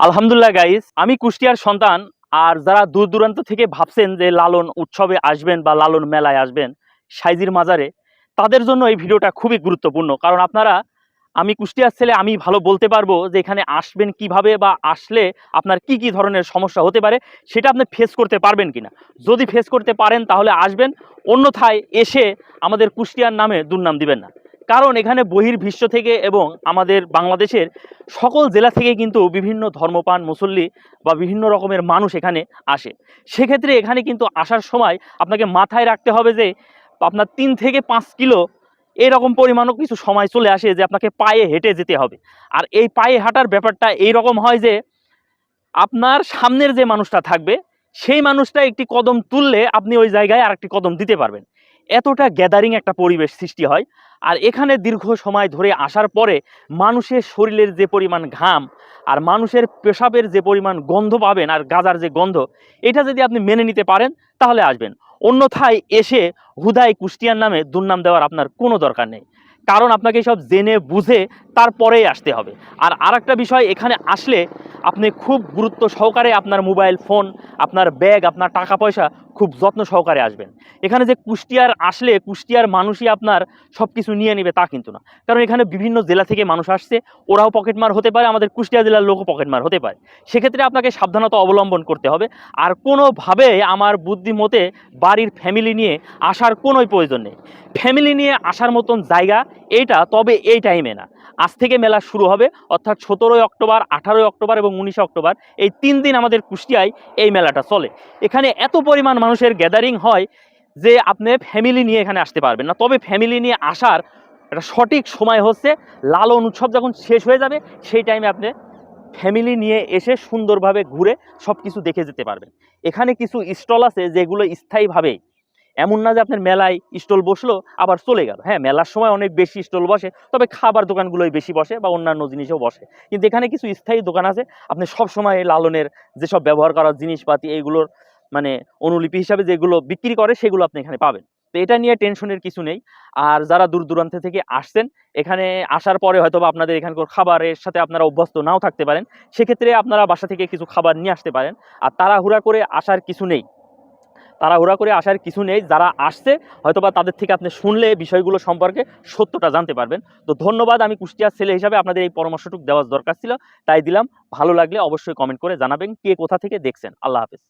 আলহামদুলিল্লাহ গাইস আমি কুষ্টিয়ার সন্তান, আর যারা দূর দূরান্ত থেকে ভাবছেন যে লালন উৎসবে আসবেন বা লালন মেলায় আসবেন সাইজির মাজারে, তাদের জন্য এই ভিডিওটা খুবই গুরুত্বপূর্ণ। কারণ আপনারা, আমি কুষ্টিয়ার ছেলে, আমি ভালো বলতে পারব যে এখানে আসবেন কীভাবে বা আসলে আপনার কি কি ধরনের সমস্যা হতে পারে, সেটা আপনি ফেস করতে পারবেন কিনা। যদি ফেস করতে পারেন, তাহলে আসবেন। অন্যথায় এসে আমাদের কুষ্টিয়ার নামে দুর্নাম দিবেন না। কারণ এখানে বহির্বিশ্ব থেকে এবং আমাদের বাংলাদেশের সকল জেলা থেকে কিন্তু বিভিন্ন ধর্মপান মুসল্লি বা বিভিন্ন রকমের মানুষ এখানে আসে। সেক্ষেত্রে এখানে কিন্তু আসার সময় আপনাকে মাথায় রাখতে হবে যে আপনার তিন থেকে পাঁচ কিলো এরকম পরিমাণও কিছু সময় চলে আসে যে আপনাকে পায়ে হেঁটে যেতে হবে। আর এই পায়ে হাঁটার ব্যাপারটা এই রকম হয় যে আপনার সামনের যে মানুষটা থাকবে, সেই মানুষটা একটি কদম তুললে আপনি ওই জায়গায় আর একটি কদম দিতে পারবেন। এতটা গ্যাদারিং একটা পরিবেশ সৃষ্টি হয়। আর এখানে দীর্ঘ সময় ধরে আসার পরে মানুষের শরীরের যে পরিমাণ ঘাম আর মানুষের পেশাবের যে পরিমাণ গন্ধ পাবেন আর গাজার যে গন্ধ, এটা যদি আপনি মেনে নিতে পারেন, তাহলে আসবেন। অন্যথায় এসে হুদাই কুষ্টিয়ার নামে দুর্নাম দেওয়ার আপনার কোনো দরকার নেই। কারণ আপনাকে সব জেনে বুঝে তারপরেই আসতে হবে। আর আরেকটা বিষয়, এখানে আসলে আপনি খুব গুরুত্ব সহকারে আপনার মোবাইল ফোন, আপনার ব্যাগ, আপনার টাকা পয়সা খুব যত্ন সহকারে আসবেন। এখানে যে কুষ্টিয়ার আসলে কুষ্টিয়ার মানুষই আপনার সব কিছু নিয়ে নেবে তা কিন্তু না। কারণ এখানে বিভিন্ন জেলা থেকে মানুষ আসছে, ওরাও পকেটমার হতে পারে, আমাদের কুষ্টিয়া জেলার লোকও পকেটমার হতে পারে। সেক্ষেত্রে আপনাকে সাবধানতা অবলম্বন করতে হবে। আর কোনোভাবে আমার বুদ্ধি মতে বাড়ির ফ্যামিলি নিয়ে আসার কোনোই প্রয়োজন নেই। ফ্যামিলি নিয়ে আসার মতন জায়গা এইটা, তবে এই টাইমে না। আজ থেকে মেলা শুরু হবে, অর্থাৎ সতেরোই অক্টোবর, আঠারোই অক্টোবর এবং উনিশে অক্টোবর, এই তিন দিন আমাদের কুষ্টিয়ায় এই মেলাটা চলে। এখানে এত পরিমাণ মানুষের গ্যাদারিং হয় যে আপনি ফ্যামিলি নিয়ে এখানে আসতে পারবেন না। তবে ফ্যামিলি নিয়ে আসার একটা সঠিক সময় হচ্ছে, লালন উৎসব যখন শেষ হয়ে যাবে, সেই টাইমে আপনি ফ্যামিলি নিয়ে এসে সুন্দরভাবে ঘুরে সব কিছু দেখে যেতে পারবেন। এখানে কিছু স্টল আছে যেগুলো স্থায়ীভাবে এমন না যে আপনার মেলায় স্টল বসল, আবার চলে গেল। হ্যাঁ মেলার সময় অনেক বেশি স্টল বসে, তবে খাবার দোকানগুলোই বেশি বসে বা অন্যান্য জিনিসও বসে। কিন্তু এখানে কিছু স্থায়ী দোকান আছে, আপনি সব সময় লালনের যেসব ব্যবহার করার জিনিসপাতি, এইগুলোর মানে অনুলিপি হিসাবে যেগুলো বিক্রি করে, সেগুলো আপনি এখানে পাবেন। তো এটা নিয়ে টেনশনের কিছু নেই। আর যারা দূর দূরান্ত থেকে আসছেন, এখানে আসার পরে হয়তো বা আপনাদের এখানকার খাবারের সাথে আপনারা অভ্যস্ত নাও থাকতে পারেন। সেক্ষেত্রে আপনারা বাসা থেকে কিছু খাবার নিয়ে আসতে পারেন। আর তাড়াহুড়া করে আসার কিছু নেই। তাড়াহুড়া করে আসার কিছু নেই, যারা আসছে, হয়তোবা তাদের থেকে আপনি শুনলে বিষয়গুলো সম্পর্কে সত্যটা জানতে পারবেন। তো ধন্যবাদ, আমি কুষ্টিয়ার ছেলে হিসাবে আপনাদের এই পরামর্শটুকু দেওয়ার দরকার ছিল, তাই দিলাম। ভালো লাগলে অবশ্যই কমেন্ট করে জানাবেন কে কোথা থেকে দেখছেন। আল্লাহ হাফেজ।